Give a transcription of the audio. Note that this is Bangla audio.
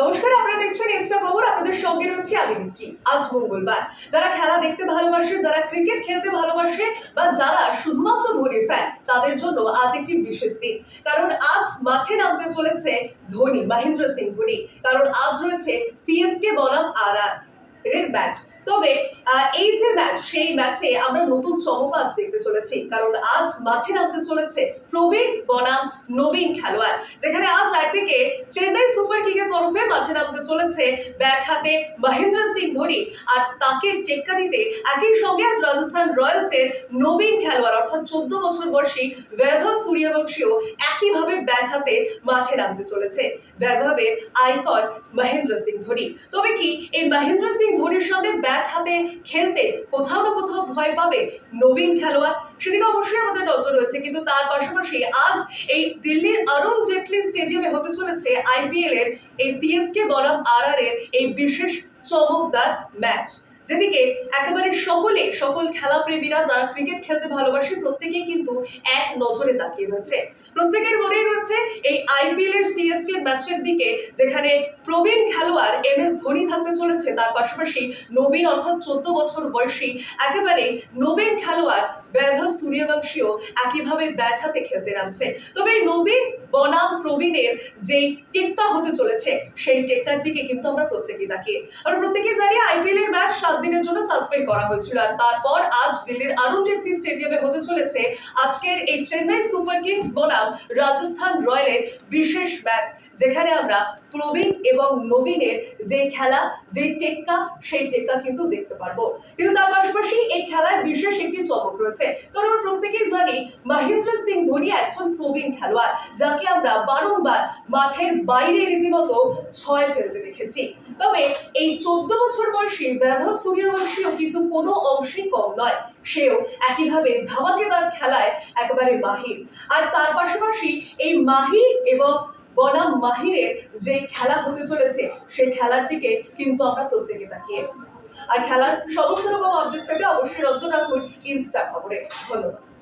নমস্কার, আপনারা দেখছেন ইনস্টা খবর। আপনাদের সঙ্গে রয়েছে আমি নিকি। আজ মঙ্গলবার। যারা খেলা দেখতে ভালোবাসে, যারা ক্রিকেট খেলতে ভালোবাসে, বা যারা শুধুমাত্র ধোনির ফ্যান তাদের জন্য আজ একটি বিশেষ দিন। কারণ আজ মাঠে নামতে চলেছে ধোনি, মহেন্দ্র সিং ধোনি। কারণ আজ রয়েছে সিএসকে বনাম আর এর ম্যাচ তবে এই যে ম্যাচ, সেই ম্যাচে আমরা নতুন চমক আজ দেখতে চলেছি, কারণ আজ মাঠে নামতে চলেছে প্রবীণ বনাম নবীন খেলোয়াড়, যেখানে আজ একদিকে চেন্নাই সুপার কিংয়ের তরফে মাঠে নামতে চলেছে ব্যাট হাতে মহেন্দ্র সিং ধোনি, আর তাকে টেক্কা দিতে একই সঙ্গে আজ রাজস্থান রয়্যালসের নবীন খেলোয়াড়, অর্থাৎ চোদ্দ বছর বয়সী বৈভব সূর্যবংশীও একইভাবে ব্যাট হাতে মাঠে নামতে চলেছে। বৈভবের আইকন মহেন্দ্র সিং ধোনি। তবে কি এই মহেন্দ্র সিং ধোনির সঙ্গে ব্যাট হাতে খেলতে কোথাও না কোথাও ভয় পাবে নবীন খেলোয়াড়? সেদিকে অবশ্যই আমাদের নজর রয়েছে, কিন্তু তার পাশাপাশি আজ এই দিল্লির অরুণ জেটলি স্টেডিয়ামে হতে চলেছে আইপিএল এর এই সিএসকে বনাম আর এর এই বিশেষ চমকদার ম্যাচ। যেদিকে একেবারে সকলে, সকল খেলা প্রেমীরা যারা ক্রিকেট খেলতে ভালোবাসে, প্রত্যেকেই কিন্তু এক নজরে তাকিয়ে রয়েছে। প্রত্যেকের মনেই রয়েছে এই আইপিএল এর সিএসকে ম্যাচের দিকে, যেখানে প্রবীণ খেলোয়াড় এম এস ধোনি থাকতে চলেছে। তার পাশাপাশি নবীন, অর্থাৎ চোদ্দ বছর বয়সী, একেবারে নবীন খেলোয়াড় বৈভব সূর্যবংশীও একইভাবে ব্যাট খেলতে নামছে। তবে নবীন বনাম প্রবীণের যেই টেক্কা হতে চলেছে, সেই টেক্কার দিকে কিন্তু আমরা প্রত্যেকেই তাকিয়ে। আমরা প্রত্যেকেই জানি আইপিএল এর ম্যাচ সাত দিনের জন্য সাসপেন্ড করা হয়েছিল আর তারপর আজ দিল্লির অরুণ জেটলি স্টেডিয়ামে হতে চলেছে আজকের এই চেন্নাই সুপার কিংস বনাম রাজস্থান রয়্যালের বিশেষ ম্যাচ, যেখানে আমরা প্রবীণ এবং নবীনের যে খেলা যে টেক্কা, সেই টেক্কা কিন্তু দেখতে পারব। কিন্তু তার পাশাপাশি এই খেলায় বিশেষ রয়েছে। কারণ প্রত্যেকেই জানি মহেন্দ্র সিং ধোনি একজন প্রবীণ খেলোয়াড়, যাকে আমরা বারংবার মাঠের বাইরে রীতিমতো ছয় ফেলতে দেখেছি। তবে এই চোদ্দ বছর বয়সী বৈভব সূর্যবংশীও কিন্তু কোনো অংশেই কম নয়। সেও একইভাবে ধামাকে ধামাকেদার খেলায় একেবারে মাহির। আর তার পাশাপাশি এই মাহির এবং বনাম মাহিরের যে খেলা হতে চলেছে, সেই খেলার দিকে কিন্তু আমরা প্রত্যেকে তাকিয়ে। আর খেলার সমস্ত রকম আপডেট পেতে অবশ্যই রচনা রাখুন ইনস্টা খবরে। ধন্যবাদ।